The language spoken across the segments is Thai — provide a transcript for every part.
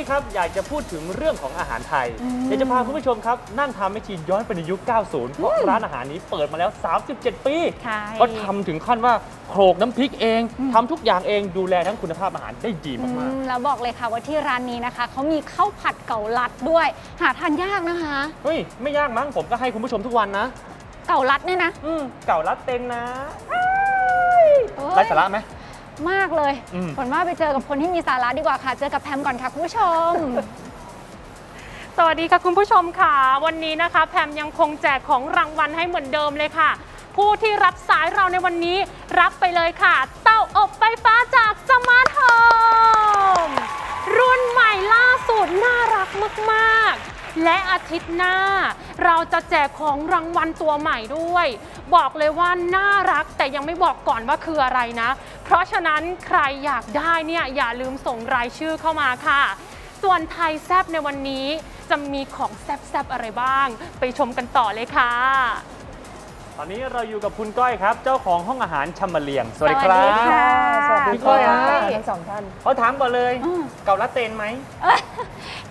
นี้ครับอยากจะพูดถึงเรื่องของอาหารไทยอืมอยากจะพาคุณผู้ชมครับนั่งทำแมชชีนย้อนไปในยุค 90 เพราะร้านอาหารนี้เปิดมาแล้ว 37 ปี ใช่ ก็ทำถึงขั้นว่าโขลกน้ำพริกเองอืมทำทุกอย่างเองดูแลทั้งคุณภาพอาหารได้ดีอืมากมแล้วบอกเลยค่ะว่าที่ร้านนี้นะคะ เขามีข้าวผัดเก่าลัดด้วย หาทานยากนะคะ ๆเฮ้ยไม่ยากมั้งผมก็ให้คุณผู้ชมทุกวันนะเก่าลัดเนี่ยนะอืมเก่ารัดเต็งนะเอ้ย ไร้สาระไหม มากเลยอืม ผลว่าไปเจอกับคนที่มีสาระดีกว่าค่ะ เจอกับแพมก่อนค่ะคุณผู้ชม สวัสดีค่ะคุณผู้ชมค่ะ วันนี้นะคะแพมยังคงแจกของรางวัลให้เหมือนเดิมเลยค่ะ ผู้ที่รับสายเราในวันนี้รับไปเลยค่ะ เต้าอบไฟฟ้าจากสมาร์ทโฮมรุ่นใหม่ล่าสุดน่ารักมากๆ และอาทิตย์หน้า เราจะแจกของรางวัลตัวใหม่ด้วย บอกเลยว่าน่ารักแต่ยังไม่บอกก่อนว่าคืออะไรนะ เพราะฉะนั้นใครอยากได้เนี่ยอย่าลืมส่งรายชื่อเข้ามาค่ะ ส่วนไทยแซบในวันนี้จะมีของแซบๆอะไรบ้าง ไปชมกันต่อเลยค่ะ ตอนนี้เราอยู่กับคุณก้อยครับ เจ้าของห้องอาหารชำมะเลียง สวัสดีคสรัวัสดีบค่ะสวัสดีพี่ก้อยฮะ ทั้งสองท่าน เขาถามก่อนเลย อืม เก่ารัดเต็นไหม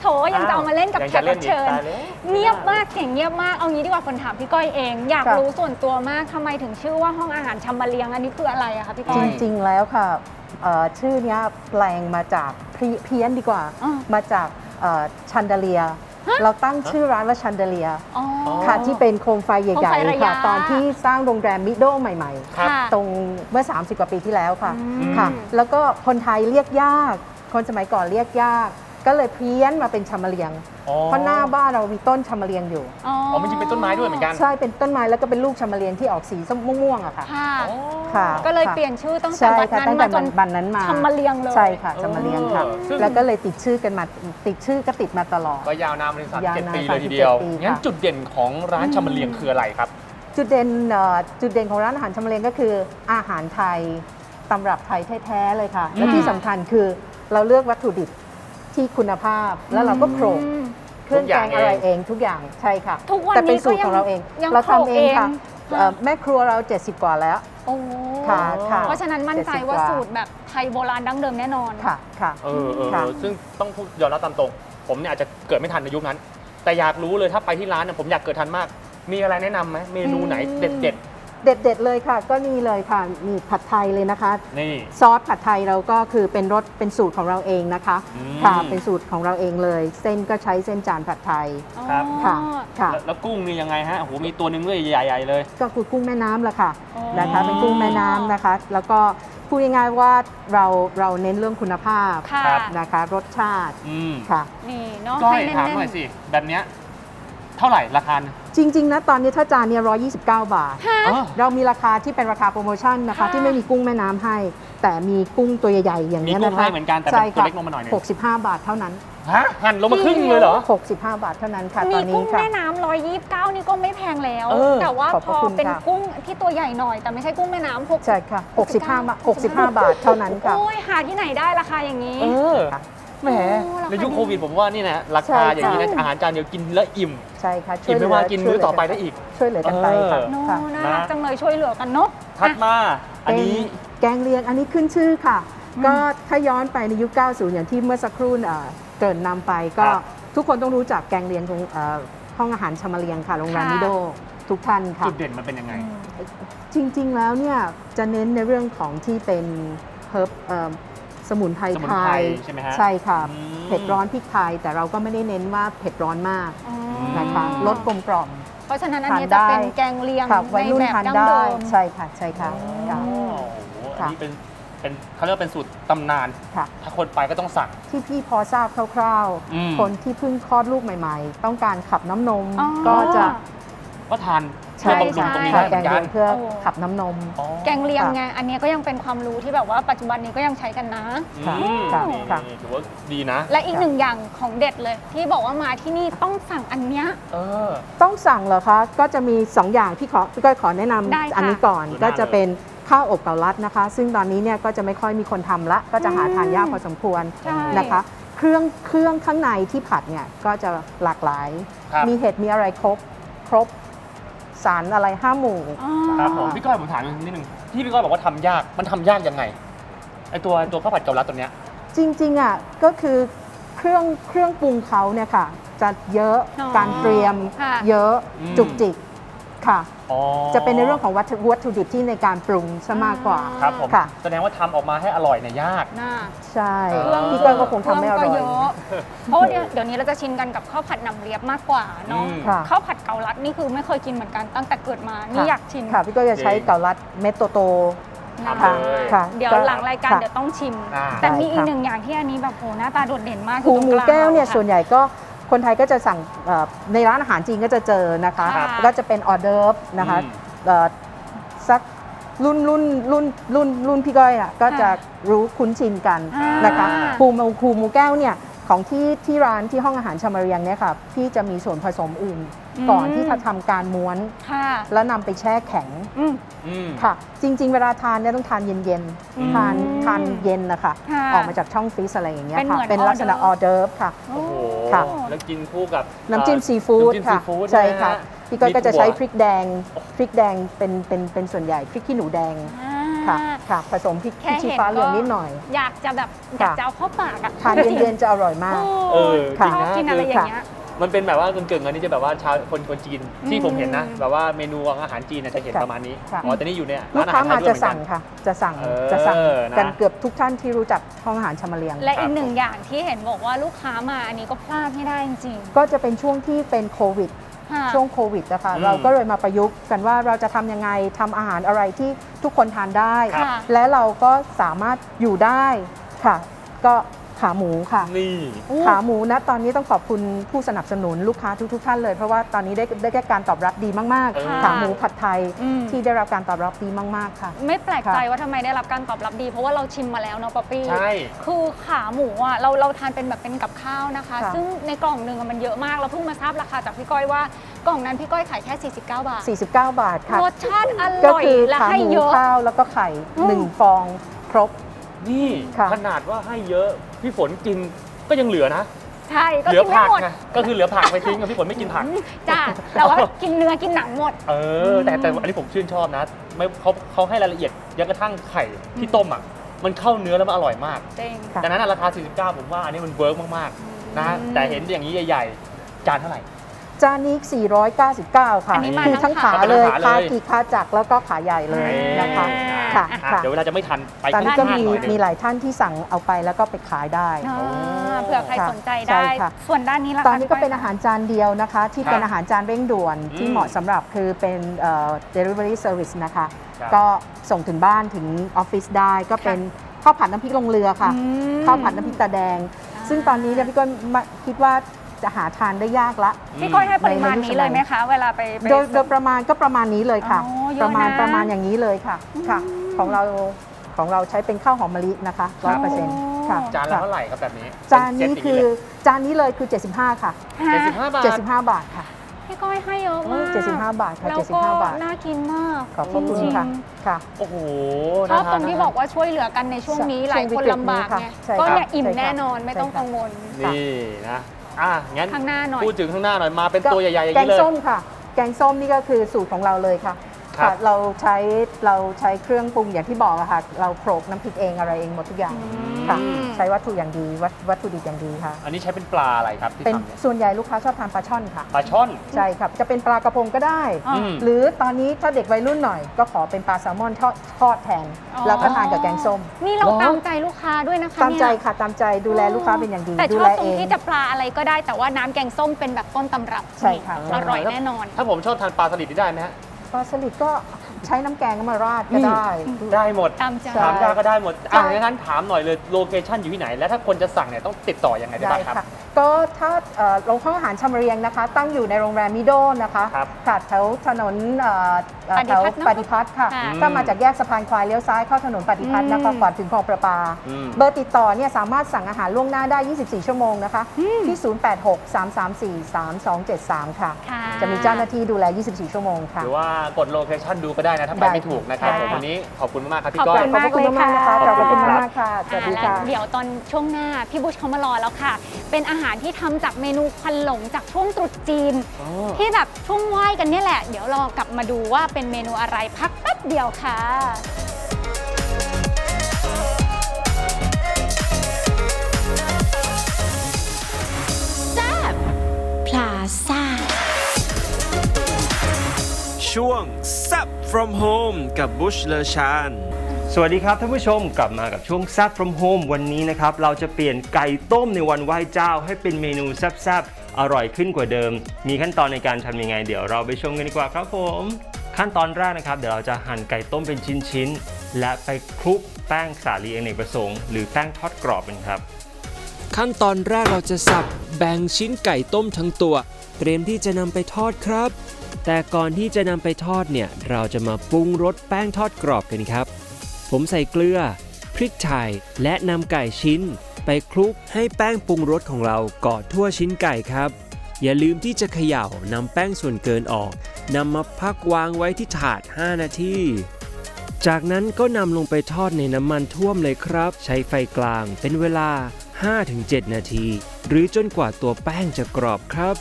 โถยังจะเอามาเล่นกับยังแขจะกเล่รันบอีกเชิญตายแล้วเงียบมากเสียงเงียบมากเอางี้ดีกว่าคนถามพี่ก้อยเอง อยากครับ รู้ส่วนตัวมากทำไมถึงชื่อว่าห้องอาหารชำมะเลียงอันนี้คืออะไรอะคะพี่ก้จอย ริงๆแล้วค่ะเอ่อชื่อเนี้ยแปลงมาจากเพีเพี้ยนดีกว่า อ่ามาจากชันเดเลีย เราตั้งชื่อร้านว่าชันเดเลียอ๋อ ค่ะที่เป็นโคมไฟใหโคมญ่ไฟระๆยะ ค่ะตอนที่สร้างโรงแรมมิโดใหม่ครับ ค่ะๆตรงเมื่อ 30 กว่าปีที่แล้วค่ะอืม ค่ะ แล้วก็คนไทยเรียกยาก คนสมัยก่อนเรียกยาก ก็เลยเพี้ยนมาเป็นชำมะเลียง อ๋อเพราะหน้าบ้านเรามีต้นชำมะเลียงอยู่ อ๋ออ๋อมันจริงเป็นต้นไม้ด้วยเหมือนกัน ใช่เป็นต้นไม้แล้วก็เป็นลูกชำมะเลียงที่ออกสีส้มม่วงๆอะค่ะ ค่ะ อ๋อ ค่ะ ก็เลยค่ะเปลี่ยนชื่อตั้งแต่ใช่วันค่ะนั้ตั้นงมาแต่จนวันนั้นมาชำมะเลียงเลย ใช่ค่ะชำมะเลียงค่ะ เออซึ่ง แล้วก็เลยติดชื่อกันมาติดชื่อก็ติดมาตลอด ก็ยาวนานมาถึงยาว37นานปีเลยทีเดียว 37ปีค่ะงั้นจุดเด่นของร้านชำมะเลียงคืออะไรครับ จุดเด่นเอ่อจุดเด่นของร้านอาหารชำมะเลียงก็คืออาหารไทยตำรับไทยแท้ๆเลยค่ะ และอืมที่สำคัญคือเราเลือกวัตถุดิบ ที่คุณภาพแล้วเราก็โขลกอืม เครื่องแกงอะไรเองทุกอย่างใช่ค่ะทุกวันแต่เป็นนี้ก็สูตรยังของเราเองยังเราโขลกทำเองค่ะเอง เอ่อแม่ครัวเรา 70 กว่าแล้ว โอ้ค่ะค่ะเพราะฉะนั้นมั่นใจ70ว่ากว่า สูตรแบบไทยโบราณดั้งเดิมแน่นอน ค่ะค่ะ เออเออค่ะเออซึ่งต้องพูดยอมรับตามตรง ผมเนี่ยอาจจะเกิดไม่ทันในยุคนั้น แต่อยากรู้เลยถ้าไปที่ร้านเนี่ยผมอยากเกิดทันมาก มีอะไรแนะนำไหมเมนูไหนอืม เด็ด เด็ดๆเลยค่ะ ก็นี่เลยค่ะมีผัดไทยเลยนะคะๆนี่ ซอสผัดไทยเราก็คือเป็นรสเป็นสูตรของเราเองนะคะ อืม ค่ะเป็นสูตรของเราเองเลย เส้นก็ใช้เส้นจานผัดไทยครับ ค่ะค่ะ แล้วแล้วกุ้งนี่ยังไงฮะโอ้โหมีตัวหนึงด้วยใหญ่ๆเลย ก็คือกุ้งแม่น้ำละค่ะอ๋อ นะคะเป็นกุ้งแม่น้ำนะคะ แล้วก็พูดง่ายๆว่าเราเราเน้นเรื่องคุณภาพค่ะครับนะคะ รสชาติอืมค่ะ นี่เนาะก้อยให้แน่นๆถามหน่อยสิ แบบเนี้ย เท่าไหร่ราคาจริง ๆ นะ ตอนนี้ถ้าจานเนี่ย129 บาท ฮะ อ๋อ เรามีราคาที่เป็นราคาโปรโมชั่นนะคะ ค่ะ ที่ไม่มีกุ้งแม่น้ำให้ แต่มีกุ้งตัวใหญ่ๆอย่างนี้ยมีกุ้นะงคะให้เหมือนกันแต่เป็นใช่ตัวค่ะเล็กลงมาหน่อยหนึ่ง 65 บาทเท่านั้น ฮะหั่นลงมาครึ่งเลยเหรอ 65 บาทเท่านั้นค่ะมีตอนกุ้นี้งค่ะ แม่น้ำร้อยยี่สิบเก้านี่ก็ไม่แพงแล้ว เออ แต่ว่าขอบพพระอคุณเป็นค่ะ กุ้งที่ตัวใหญ่หน่อย แต่ไม่ใช่กุ้งแม่น้ำหกใช่ค่ะ 65 บาท65 บาทเท่านั้นค่ะ โอ้ยหาที่ไหนได้ราคาอย่างนี้ เออ แหมโอ้ราคาในยุคดีโควิดผมว่านี่นะราใช่คาค่ะอย่างนี้นะอาหารจานเดียวกินแล้วอิ่มใช่ค่ะอิ่มไม่ว่ากินมื้อต่อไปได้อีก ช่วยเหลือกันไปค่ะเออ โน้ค่ะน่ารักนะจังเลยช่วยเหลือกันเนาะ ถัดอะมาอันนี้ เป็นแกงเลียงอันนี้ขึ้นชื่อค่ะก็ถ้าย้อนไปในยุค 90 อย่างที่เมื่อสักครู่เอ่อเกรินนำไปก็ครับ ทุกคนต้องรู้จักแกงเลียงของเอ่อห้องอาหารชามาเลียงค่ะโรงแรมค่ะมิโดทุกท่านค่ะ จุดเด่นมันเป็นยังไง จริงๆ แล้วเนี่ยจะเน้นในเรื่องของที่เป็นเฮิร์บเอ่อ สมุนไพรสมุนไทไพรยใช่ไหมฮะใช่ค่ะอืม เผ็ดร้อนพริกไทย แต่เราก็ไม่ได้เน้นว่าเผ็ดร้อนมากอ๋อนะคะรสกลมกล่อม เพราะฉะนั้นอันนี้ทานได้ จะเป็นแกงเลียงค่ะในวัยรุ่นแบบทานดั้งได้เดิม ใช่ค่ะใช่ค่ะโอ้ค่ะโหอันนี้เป็นเป็นเขาเรียกว่าเป็นสูตรตำนาน ค่ะ ถ้าคนไปก็ต้องสั่ง ที่พี่พอทราบคร่าวอืม ๆ คนที่เพิ่งคลอดลูกใหม่ ๆ ต้องการขับน้ำนมอ๋อ ก็จะ ก็ทาน ใช่เพื่อบำรุงตรงนี้ค่ะได้เหแกมือนกันงเลียงเพื่อโอ้ขับน้ำนม อ๋อแกงเลียงค่ะไง อันนี้ก็ยังเป็นความรู้ที่แบบว่าปัจจุบันนี้ก็ยังใช้กันนะ ค่ะอืมค่ะนี่ค่ะ นี่ถือว่าดีนะ และอีกหนึ่งอย่างของเด็ดเลย ที่บอกว่ามาที่นี่ต้องสั่งอันเนี้ย เออ ต้องสั่งเหรอคะ ก็จะมี 2 อย่างที่ขอพี่ก้อยขอแนะนได้ค่ะำอันี้ก่อนดูหน้า ก็จะเป็นข้าวอบเกาลัดนะคะ ซึ่งตอนนี้เนี่ยก็จะไม่ค่อยมีคนทำละ ก็จะหาทานยากพอสมควรใช่ นะคะ เครื่องเครื่องข้างในที่ผัดเนี่ยก็จะหลากหลาย ครับ มีเห็ดมีอะไรครบครบ สารอะไรห้าหมู่อ๋อครับผมพี่ก้อยผมถามนิดนึงที่พี่ก้อยบอกว่าทำยากมันทำยากยังไงไอตัวตัวข้าวผัดเกาลัดตัวเนี้ย จริงๆอะก็คือเครื่องเครื่องปรุงเขาเนี่ยค่ะ จะเยอะอ๋อการเตรียมค่ะ เยอะอืม จุกจิกค่ะ อ๋อจะเป็นในเรื่องของวัตถุวัตถุดิบที่ในการปรุงซะมากกว่า ครับผมค่ะ แสดงว่าทำออกมาให้อร่อยเนี่ยยาก น่าใช่เครื่อง พี่ก้อยก็คงทำไม่อร่อยเคงก็เะเพราะว่าเดี๋ยวเดี๋ยวนี้เราจะชินกันกับข้าวผัดหนำเลียบมากกว่าเนาะอืม ค่ะข้าวผัดเกาลัดนี่คือไม่เคยกินเหมือนกันตั้งแต่เกิดมานี่อยากชิมค่ะ พี่ก้อยจะใช้จริงเกาลัดเม็ดโตทำๆค่ะเลยค่ะเดี๋ยวหลังรายการค่ะเดี๋ยวต้องชิม อ่า แต่มีได้อีกค่ะ หนึ่งอย่างที่อันนี้แบบโหหน้าตาโดดเด่นมากหูคือตรงหมูลางแก้วเนี่ยค่ะส่วนใหญ่ก็ คนไทยก็จะสั่งเอ่อในร้านอาหารจีนก็จะเจอนะคะ ครับก็จะเป็นออเดิร์ฟนะคะอืม เอ่อสักรุ่นรุ่นรุ่นรุ่นรุ่นพี่ก้อยอะก็จะรู้คุ้นชินกันอ่านนะคะหูหมูหูหมูแก้วเนี่ย ของที่ที่ร้านที่ห้องอาหารชามาเรียงเนี่ยค่ะพี่จะมีส่วนผสมอื่น ก่อนที่จะทำการม้วน ค่ะแล้วนำไปแช่แข็งอืม อืม ค่ะ จริง ๆ เวลาทานเนี่ยต้องทานเย็นอืมๆทานทานเย็นนะคะค่ะออกมาจากช่องฟรีซอะไรอย่างเงี้ยเป็นเหค่ะมือนเป็นลักษณะออออเดิเดิร์ร์ฟฟค่ะ โอ้โห ค่ะ แล้วกินคู่กับน้ำจิ้มเอ่อซีฟู้ดน้ำจิ้มค่ะซีฟู้ดใช่ไหมค่ะฮพี่ก้อยก็จะมีถั่วใช้พริกแดงพริกแดงเป็นเป็นเป็นส่วนใหญ่พริกขี้หนูแดง อ่า ค่ะค่ะผสมพริกแค่ชี้เห็นฟ้าเหลืองก็ นิดหน่อย อยากจะแบบอยากจะเอาเข้าปากอะทานเย็นๆจะอร่อยมากเออชจริงอบนะกินอะไรอย่างเงี้ย มันเป็นแบบว่าเกิงๆอันนี้จะแบบว่าชาวคนคนจีนที่อืมผมเห็นนะแบบว่าเมนูของอาหารจีนเนี่ยจะเห็นค่ะประมาณนี้ค่ะ อ๋อแต่นี่อยู่เนี่ยลูร้ากนอาค้าหารไทมายด้วยจะเหมือนกัสั่น งค่ะ จะสั่งเออจะสั่งนะ กันเกือบทุกท่านที่รู้จักห้องอาหารชามาเลียง และครัอีบกหนึ่งอย่างที่เห็นบอกว่าลูกค้ามาอันนี้ก็พลาดไม่ได้จริง ก็จะเป็นช่วงที่เป็นโควิดๆค่ะ ช่วงโควิดนะคะอืมเราก็เลยมาประยุกต์กันว่าเราจะทำยังไงทำอาหารอะไรที่ทุกคนทานได้ครับค่ะและเราก็สามารถอยู่ได้ค่ะ ก็ ขาหมูค่ะ นี่ ขาหมูนะตอนนี้ต้องขอบคุณผู้สนับสนุนลูกค้าทุกๆท่านเลยเพราะว่าตอนนี้ได้ได้ได้การตอบรับดีมากเออๆขาหมูผัดไทยอืม ที่ได้รับการตอบรับดีมากๆค่ะ ไม่แปลกใจค่ะว่าทำไมได้รับการตอบรับดี เพราะว่าเราชิมมาแล้วเนาะป๊อปปี้ใช่ คือขาหมูอะเราเราทานเป็นแบบเป็นกับข้าวนะคะ ค่ะ ซึ่งในกล่องหนึ่งอะมันเยอะมากเราเพิ่งมาทราบราคาจากพี่ก้อยว่ากล่องนั้นพี่ก้อยขายแค่ 49 บาท49 บาทค่ะ รสชาติอก็ร่อยคือและขาให้หมูเยอะ ข้าวแล้วก็ไข่อืม หนึ่งฟองครบ นี่ ค่ะ ขนาดว่าให้เยอะ พี่ฝนกินก็ยังเหลือนะใช่ก็เหลือกินไม่ผักหมดไงก็คือเหลือผักไปทิ้งอะพี่ฝนไม่กินผัก จ้าแต่ว่ากินเนื้อกินหนังหมด เออแต่แต่อันนี้ผมชื่นชอบนะไม่เขาเขาให้รายละเอียดยังกระทั่งไข่ที่ต้มอะมันเข้าเนื้อแล้วมันอร่อยมากจริง ค่ะ ดังนั้นอะราคา 49 ผมว่าอันนี้มันเวิร์กมากๆนะอืม แต่เห็นอย่างนี้ใหญ่ๆจานเท่าไหร่ จานนี้ 499 ค่ะ อันนี้มาคือทั้ทั้งงขา ขาเลยเอาไปทั้งขาเลยขากี่ขาจักรแล้วก็ขาใหญ่เลยนะคะค่ะอ่ค่ะเดี๋ยวเวลาจะไม่ทันไปตอนนี้ก็มีข้างๆหน่อยหนึ่ง มีหลายท่านที่สั่งเอาไปแล้วก็ไปขายได้ อ่าเผื่อใครค่ะสนใจใช่ได้ค่ะ ส่วนด้านนี้ล่ะตอนนี้ก็คะเป็นอาหารจานเดียวนะคะ ที่เป็นครับอาหารจานเร่งด่วนที่อืมเหมาะสำหรับคือเป็นเอ่อ delivery service นะคะ ครับ ก็ส่งถึงบ้านถึงออฟฟิศได้ก็เป็นข้าวผัดน้ำพริกลงเรือค่ะ อืม ข้าวผัดน้ำพริกตาแดงอ่าซึ่งตอนนี้เนี่ยพี่ก็มาคิดว่า จะหาทานได้ยากละ พี่ก้อยให้ปริมาณนี้เลยไหมคะ เวลาไปไป โดยโดยประมาณก็ประมาณนี้เลยค่ะ อ๋อเยอะประมาณนะประมาณอย่างนี้เลยค่ะค่ะ ของเราของเราใช้เป็นข้าวหอมมะลินะคะร้อยเปอร์เซ็นต์ค่ะ จานละค่ะเท่าไหร่ครับแบบนี้จานนี้คือจานนี้เลยคือ 75 ค่ะฮะเจ็ดสิบห้าบาท 75 บาทค่ะ พี่ก้อยให้เยอะมาก75 บาทค่ะ แล้วก็75 บาท น่ากินมากขอบพระคุณจริงๆค่ะค่ะ โอ้โหชอบตรงน่าทานที่บอกว่าช่วยเหลือกันในช่วงนี้ใช่หลายคนช่วงวิกฤตลำบากนี้ค่ะไงใช่ก็ค่ะเนี่ยอิ่มใช่ค่ะแน่นอนไม่ต้องใช่ค่ะกังวล นี่นะ อะงั้นข้างหน้าหน่อย พูดถึงข้างหน้าหน่อยมาเป็นตัวใหญ่ๆอย่างแกนี้งเลย ส้มค่ะ แกงส้มนี่ก็คือสูตรของเราเลยค่ะ ครับค่ะเราใช้เราใช้เครื่องปรุงอย่างที่บอกอะค่ะ เราโขลกน้ำพริกเองอะไรเองหมดทุกอย่างอืมค่ะใช้วัตถุอย่างดีวัตวัตถุดิบอย่างดีค่ะ อันนี้ใช้เป็นปลาอะไรครับที่เป็นทำเนี่ยส่วนใหญ่ลูกค้าชอบทานปลาช่อนค่ะ ปลาช่อน ใช่ครับจะเป็นปลากระพงก็ได้อ๋ออืม หรือตอนนี้ถ้าเด็กวัยรุ่นหน่อยก็ขอเป็นปลาแซลมอนทอดทอดแทน อ๋อ แล้วก็ทานกับแกงส้ม นี่เราเหรอตามใจลูกค้าด้วยนะคะตามใจเนี่ยค่ะตามใจดูแลลูกค้าเป็นอย่างดีแต่ดูชอแลบตรเองง ที่จะปลาอะไรก็ได้แต่ว่าน้ำแกงส้มเป็นแบบต้นตำรับใช่ค่ะ อร่อยแน่นอน ถ้าผมชอบทานปลาสลิดนี่ได้ไหมฮะ ปลาสลิดก็ ใช้น้ำแกงมาราดก็นี่ได้ ได้หมด ตามใจใช่ถามยากก็ได้หมดอะใช่ งั้นถามหน่อยเลยโลเคชั่นอยู่ที่ไหน และถ้าคนจะสั่งเนี่ยต้องติดต่อยังไงได้ได้บ้างครับ ค่ะ ก็ถ้าเอ่อโรงห้องอาหารชำเรียงนะคะ ตั้งอยู่ในโรงแรมมิโดนะคะครับค่ะแถวถนนเอ่อเอ่อปฏิแถวพัฒน์เนอะปฏิพัฒน์ค่ะ ค่ะถ้ามาจากแยกสะพานควายเลี้ยวซ้ายเข้าถนนปฏิพัฒน์นะคะอืม ก่อนถึงคลองประปา อืม เบอร์ติดต่อเนี่ยสามารถสั่งอาหารล่วงหน้าได้ 24 ชั่วโมงนะคะ ที่ 0863343273 ค่ะ ค่ะ จะมีเจ้าหน้าที่ดูแล 24 ชั่วโมงค่ะ หรือว่ากดโลเคชั่นดูก็ได้นะถ้าไปได้ ไม่ถูกนะครับใช่ผมค่ะวันนี้ขอบคุณมากครับพี่ขอบก้อยคุณขอบพระคุณมากๆนะคะขขออบบคุพณระคุณครับมากๆค่ะ สวัสดีอ่าค่ะแล้วเดี๋ยวตอนช่วงหน้า พี่บุชเขามารอแล้วค่ะ เป็นอาหารที่ทำจากเมนูควันหลงจากช่วงตรุษจีน อ๋อ ที่แบบช่วงไหว้กันเนี่ยแหละ เดี๋ยวเรากลับมาดูว่าเป็นเมนูอะไรพักแป๊บเดียวค่ะ from home กับบุชเลชานสวัสดีครับท่านผู้ชมกลับมากับช่วง s ซ p from home วันนี้นะครับ เราจะเปลี่ยนไก่ต้มในวันไหว้เจ้า ให้เป็นเมนูแซ่บๆ อร่อยขึ้นกว่าเดิม มีขั้นตอนในการทำยังไง เดี๋ยวเราไปชมกันดีกว่าครับผม ขั้นตอนแรกนะครับ เดี๋ยวเราจะหั่นไก่ต้มเป็นชิ้นๆ และไปคลุกแป้งสาลีอเนกประสงค์หรือแป้งทอดกรอบกันครับขั้นตอนแรกเราจะสับแบ่งชิ้นไก่ต้มทั้งตัว เตรียมที่จะนำไปทอดครับ แต่ก่อนที่จะนำไปทอดเนี่ย เราจะมาปรุงรสแป้งทอดกรอบกันครับ ผมใส่เกลือ พริกไทย และนำไก่ชิ้น ไปคลุกให้แป้งปรุงรสของเราเกาะทั่วชิ้นไก่ครับ อย่าลืมที่จะเขย่านำแป้งส่วนเกินออกนำมาพักวางไว้ที่ถาด 5 นาทีจากนั้นก็นำลงไปทอดในน้ำมันท่วมเลยครับ ใช้ไฟกลางเป็นเวลา 5-7 นาที หรือจนกว่าตัวแป้งจะกรอบครับ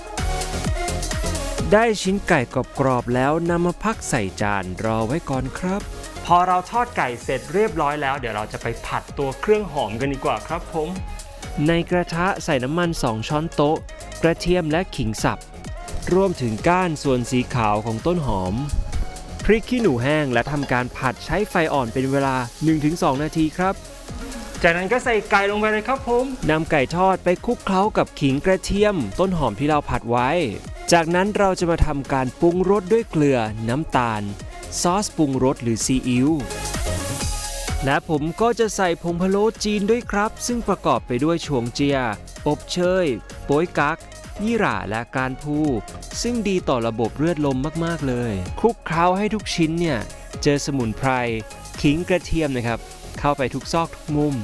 ได้ชิ้นไก่กรอบๆแล้วนำมาพักใส่จานรอไว้ก่อนครับ พอเราทอดไก่เสร็จเรียบร้อยแล้ว เดี๋ยวเราจะไปผัดตัวเครื่องหอมกันดีกว่าครับผม ในกระทะใส่น้ำมัน 2 ช้อนโต๊ะ กระเทียมและขิงสับ รวมถึงก้านส่วนสีขาวของต้นหอม พริกขี้หนูแห้งและทำการผัดใช้ไฟอ่อนเป็นเวลา 1-2 นาทีครับจากนั้นก็ใส่ไก่ลงไปเลยครับผมนำไก่ทอดไปคลุกเคล้ากับขิงกระเทียม ต้นหอมที่เราผัดไว้ จากนั้นเราจะมาทำการปรุงรสด้วยเกลือ น้ำตาล ซอสปรุงรสหรือซีอิ๊วและผมก็จะใส่ผงพะโล้จีนด้วยครับ ซึ่งประกอบไปด้วยชวงเจีย อบเชยโป้ยกักยี่หร่าและการพูซึ่งดีต่อระบบเลือดลมมากๆเลย คลุกเคล้าให้ทุกชิ้นเนี่ย เจอสมุนไพรขิงกระเทียมนะครับ เข้าไปทุกซอกทุกมุม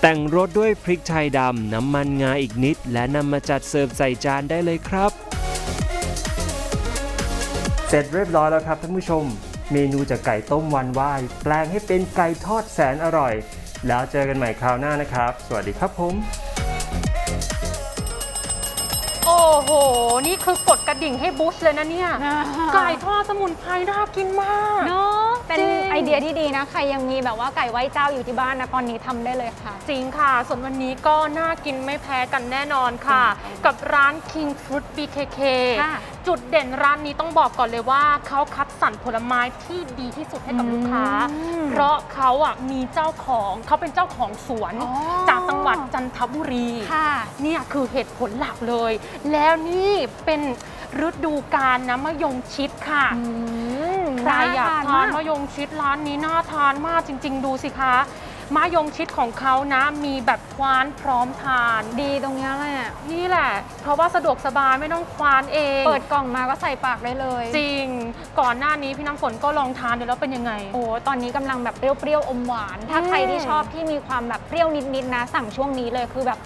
แต่งรสด้วยพริกไทยดำน้ำมันงาอีกนิด และนำมาจัดเสิร์ฟใส่จานได้เลยครับ เสร็จเรียบร้อยแล้วครับท่านผู้ชม เมนูจากไก่ต้มวันไหว้แปลงให้เป็นไก่ทอดแสนอร่อย แล้วเจอกันใหม่คราวหน้านะครับ สวัสดีครับผมโอ้โห นี่คือกดกระดิ่งให้บูชเลยนะเนี่ย ไก่ทอดสมุนไพรน่ากินมาก เนาะ เป็นจริงไอเดียที่ดีนะ ใครยังมีแบบว่าไก่ไหว้เจ้าอยู่ที่บ้านนะ ตอนนี้ทำได้เลยค่ะ จริงค่ะ ส่วนวันนี้ก็น่ากินไม่แพ้กันแน่นอนค่ะ กับร้าน King Fruit BKK ค่ะ จุดเด่นร้านนี้ต้องบอกก่อนเลยว่าเขาคัดสรรผลไม้ที่ดีที่สุดให้กับลูกค้า อืม เพราะเขาอะมีเจ้าของเขาเป็นเจ้าของสวน อ๋อจากจังหวัดจันทบุรี ค่ะ เนี่ยคือเหตุผลหลักเลย แล้วนี่เป็นฤดูกาลนะมะยงชิดค่ะ อืม ใครอยากทานมมะยงชิดร้านนี้น่าทานมากจริง ๆ ดูสิคะมะยงชิดของเขานะมีแบบคว้านพร้อมทาน ดีตรงเนี้ยแหละ นี่แหละ เพราะว่าสะดวกสบายไม่ต้องคว้านเอง เปิดกล่องมาก็ใส่ปากได้เลย จริง ก่อนหน้านี้พี่น้ำฝนก็ลองทานดูแล้วเป็นยังไง โอ้ตอนนี้กำลังแบบเปรี้ยวๆอมหวาน ถ้าอืมใครที่ชอบที่มีความแบบเปรี้ยวนิดๆนะ สั่งช่วงนี้เลยคือแบบ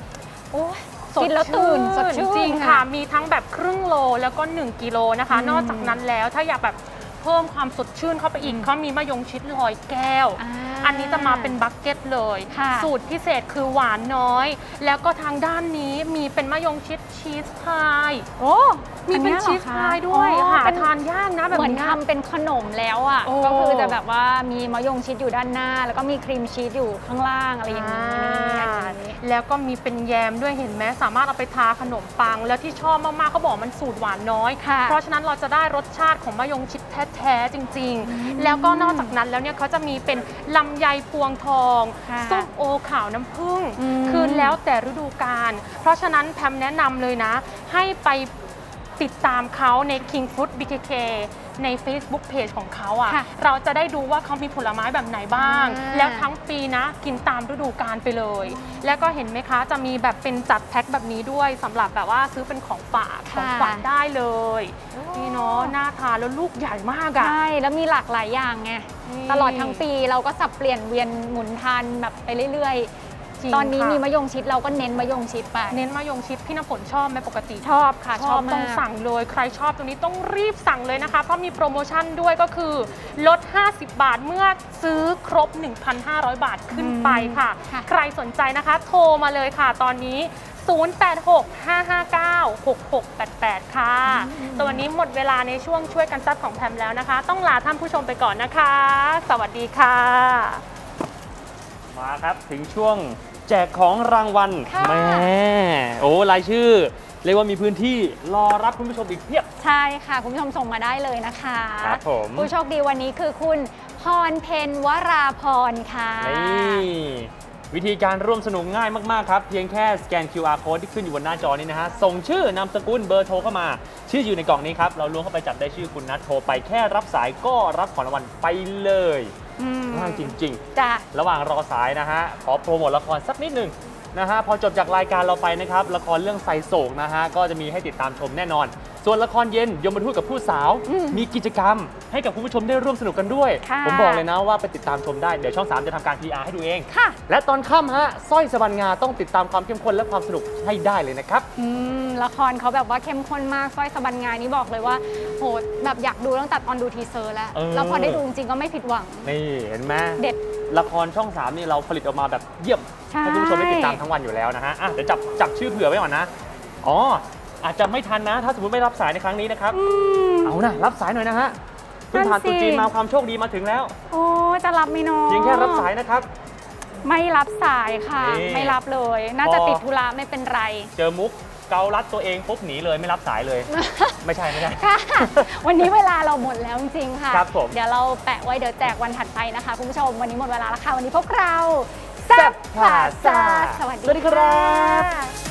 โอ้ยสดกินแล้วตื่นสดชื่นจริงค่ะ มีทั้งแบบครึ่งโลแล้วก็ 1 กิโลนะคะอืมนอกจากนั้นแล้วถ้าอยากแบบเพิ่มความสดชื่นเข้าไปอีกเขามีมะยงชิดลอยแก้วอ่าอันนี้จะมาเป็นบัคเก็ตเลยค่ะสูตรพิเศษคือหวานน้อย แล้วก็ทางด้านนี้มีเป็นมะยงชิดชีสพายโอ้มีอัเป็นยหรอชีสคะพายด้วยอ๋อหาเป็นทานยากนะแบบเหมือนนี้ทำเป็นขนมแล้วอะโอ้ก็คือจะแบบว่ามีมะยงชิดอยู่ด้านหน้า แล้วก็มีครีมชีสอยู่ข้างล่างอะไรอย่างนี้อ่าอันนี้ แล้วก็มีเป็นแยมด้วยเห็นไหมสามารถเอาไปทาขนมปัง แล้วที่ชอบมากๆเขาบอกมันสูตรหวานน้อย ค่ะเพราะฉะนั้นเราจะได้รสชาติของมะยงชิดแท้ๆจริง ๆ แล้วก็นอกจากนั้นแล้วเนี่ยเขาจะมีเป็นลำไยพวงทองค่ะส้มโอขาวน้ำผึ้งอืม คือแล้วแต่ฤดูกาลเพราะฉะนั้นแพมแนะนำเลยนะ ให้ไปติดตามเขาใน King Food BKK ใน Facebook Page ของเขาค่ะอะ่ะเราจะได้ดูว่าเขามีผลไม้แบบไหนบ้าง อ่า แล้วทั้งปีนะกินตามฤดูกาลไปเลย แล้วก็เห็นไหมคะจะมีแบบเป็นจัดแพ็คแบบนี้ด้วยสำหรับแบบว่าซื้อเป็นของฝากของขวัญได้เลย นี่เนาะน่าทานแล้วลูกใหญ่มากอะใช่แล้วมีหลากหลายอย่างไง นี่ ตลอดทั้งปีเราก็สับเปลี่ยนเวียนหมุนทานแบบไปเรื่อย จริงๆตอนนี้ค่ะ มีมะยงชิดเราก็เน้นมะยงชิดไป เน้นมะยงชิดพี่น้ำฝนชอบไหมปกติ ชอบค่ะ ชชออบบต้องมากสั่งเลย ใครชอบตรงนี้ต้องรีบสั่งเลยนะคะ เพราะมีโปรโมชั่นด้วยก็คือ ลด 50 บาทเมื่อซื้อครบ 1,500 บาทขึ้นไปค่ะ ค่ะ ใครสนใจนะคะ โทรมาเลยค่ะตอนนี้ 0865596688 ค่ะแตวันนี้หมดเวลาในช่วงช่วยกันซัดของแพมแล้วนะคะ ต้องลาท่านผู้ชมไปก่อนนะคะ สวัสดีค่ะ มาครับถึงช่วงแจกของรางวัลค่ะแม่โอ้รายชื่อ เรียกว่ามีพื้นที่รอรับคุณผู้ชมอีกเพียบ ใช่ค่ะ คุณผู้ชมส่งมาได้เลยนะคะครับผม ผู้โชคดีวันนี้คือคุณพรเพนวราพรค่ะ นี่วิธีการร่วมสนุกง่ายมาก ๆ ครับ เพียงแค่สแกน QR code ที่ขึ้นอยู่บนหน้าจอนี้นะฮะ ส่งชื่อนามสกุลเบอร์โทรเข้ามา ชื่ออยู่ในกล่องนี้ครับ เราล้วงเข้าไปจับได้ชื่อคุณนัทโทรไปแค่รับสายก็รับของรางวัลไปเลย อืมง่ายจริง จ้ะ ๆ ระหว่างรอสายนะฮะ ขอโปรโมทละครสักนิดหนึ่งนะฮะ พอจบจากรายการเราไปนะครับ ละครเรื่องไซโศกนะฮะ ก็จะมีให้ติดตามชมแน่นอน ส่วนละครเย็นยมทูตกับผู้สาวอืมมีกิจกรรม ให้กับคุณผู้ชมได้ร่วมสนุกกันด้วย ค่ะ ผมบอกเลยนะว่าไปติดตามชมได้ เดี๋ยวช่อง 3 จะทำการ PR ให้ดูเอง ค่ะ และตอนค่ำฮะสร้อยสวรรณงาต้องติดตามความเข้มข้นและความสนุกให้ได้เลยนะครับ อืม ละครเขาแบบว่าเข้มข้นมากสร้อยสะบันงานนี่บอกเลยว่า โหแบบอยากดูตั้งแต่ตอนดูทีเซอร์แล้ว เออ แล้วพอได้ดูจริงๆก็ไม่ผิดหวัง นี่เห็นไหมเด็ด ละครช่อง 3 นี่เราผลิตออกมาแบบเยี่ยมใช่ ให้คุณผู้ชมได้ติดตามทั้งวันอยู่แล้วนะฮะอะเดี๋ยวจับจับชื่อเผื่อไว้ก่อนนะอ๋อ อาจจะไม่ทันนะ ถ้าสมมติไม่รับสายในครั้งนี้นะครับ อืม เอานะรับสายหน่อยนะฮะเพิ่งผ่านนั่นสิ ตรุษจีนมาความโชคดีมาถึงแล้วโอ้จะรับไหมเนาะเพียงแค่รับสายนะครับ ไม่รับสายค่ะ นี่ไม่รับเลย น่าจะพอ ติดธุระไม่เป็นไร เจอมุกเกาลัดตัวเองปุ๊บหนีเลยไม่รับสายเลย ไม่ใช่ไม่ใช่ ค่ะ วันนี้เวลาเราหมดแล้วจริงๆค่ะ ครับผม เดี๋ยวเราแปะไว้เดี๋ยวแจกวันถัดไปนะคะคุณผู้ชม วันนี้หมดเวลาแล้วค่ะ วันนี้พวกเราแซ่บพลาซ่าสวัสดีสวัสดีครับค่ะ